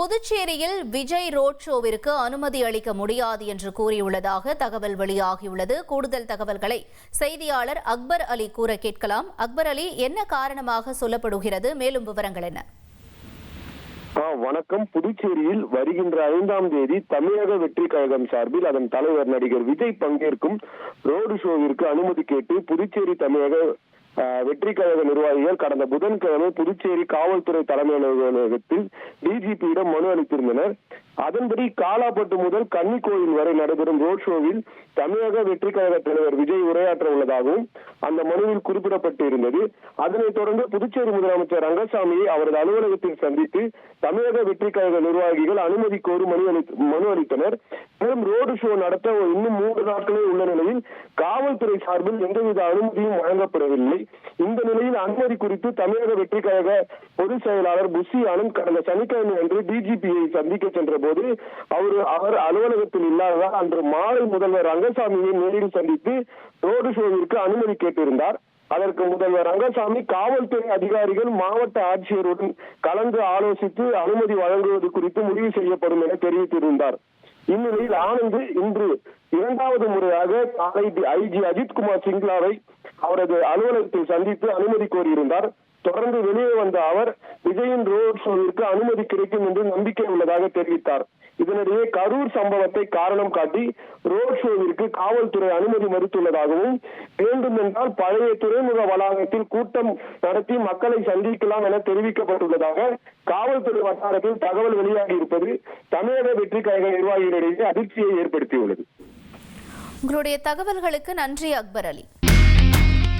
புதுச்சேரியில் விஜய் ரோட் ஷோவிற்கு அனுமதி அளிக்க முடியாது என்று கூறியுள்ளதாக தகவல் வெளியாகியுள்ளது. கூடுதல் தகவல்களை செய்தியாளர் அக்பர் அலி கூற கேட்கலாம். அக்பர் அலி என்ன காரணமாக சொல்லப்படுகிறது? மேலும் விவரங்கள் என்ன? வணக்கம். புதுச்சேரியில் வருகின்ற ஐந்தாம் தேதி தமிழக வெற்றி கழகம் சார்பில் அதன் தலைவர் நடிகர் விஜய் பங்கேற்கும் ரோடு ஷோவிற்கு அனுமதி கேட்டு புதுச்சேரி தமிழக வெற்றி கழக நிர்வாகிகள் கடந்த புதன்கிழமை புதுச்சேரி காவல்துறை தலைமை அலுவலகத்தில் டிஜிபியிடம் மனு அளித்திருந்தனர். அதன்படி காலாப்பட்டு முதல் கன்னிக்கோயில் வரை நடைபெறும் ரோட் ஷோவில் தமிழக வெற்றி கழக தலைவர் விஜய் உரையாற்ற உள்ளதாகவும் அந்த மனுவில் குறிப்பிடப்பட்டு இருந்தது அதனைத் தொடர்ந்து புதுச்சேரி முதலமைச்சர் ரங்கசாமியை அவரது அலுவலகத்தில் சந்தித்து தமிழக வெற்றி கழக நிர்வாகிகள் அனுமதி கோரி மனு அளி மனு அளித்தனர். மேலும் ரோடு ஷோ நடத்த இன்னும் மூன்று நாட்களே உள்ள நிலையில் காவல்துறை சார்பில் எந்தவித அனுமதியும் வழங்கப்படவில்லை. இந்த நிலையில் அனுமதி குறித்து தமிழக வெற்றி கழக பொதுச் செயலாளர் புஷி ஆனந்த் கடந்த சனிக்கிழமை அன்று டிஜிபியை சந்திக்க சென்ற போது அவர் அவர் அலுவலகத்தில் இல்லாததால் அன்று மாலை முதல்வர் ரங்கசாமியை நேரில் சந்தித்து ரோடு ஷோவிற்கு அனுமதி கேட்டிருந்தார். அதற்கு முதல்வர் ரங்கசாமி காவல்துறை அதிகாரிகள் மாவட்ட ஆட்சியருடன் கலந்து ஆலோசித்து அனுமதி வழங்குவது குறித்து முடிவு செய்யப்படும் என தெரிவித்திருந்தார். இந்நிலையில் ஆனந்த் இன்று இரண்டாவது முறையாக காலை ஐஜி அஜித்குமார் சிங்லாவை அவரது அலுவலகத்தில் சந்தித்து அனுமதி கோரியிருந்தார். தொடர்ந்து வெளியே வந்த அவர் விஜயின் ரோட் ஷோவிற்கு அனுமதி கிடைக்கும் என்று நம்பிக்கை உள்ளதாக தெரிவித்தார். இதனிடையே கரூர் சம்பவத்தை காரணம் காட்டி ரோட் ஷோவிற்கு காவல்துறை அனுமதி மறுத்துள்ளதாகவும் வேண்டும் என்றால் பழைய துறைமுக வளாகத்தில் கூட்டம் நடத்தி மக்களை சந்திக்கலாம் என தெரிவிக்கப்பட்டுள்ளதாக காவல்துறை வட்டாரத்தில் தகவல் வெளியாகி இருப்பது தமிழக வெற்றி கழக நிர்வாகிகளிடையே அதிர்ச்சியை ஏற்படுத்தியுள்ளது. உங்களுடைய தகவல்களுக்கு நன்றி அக்பர் அலி.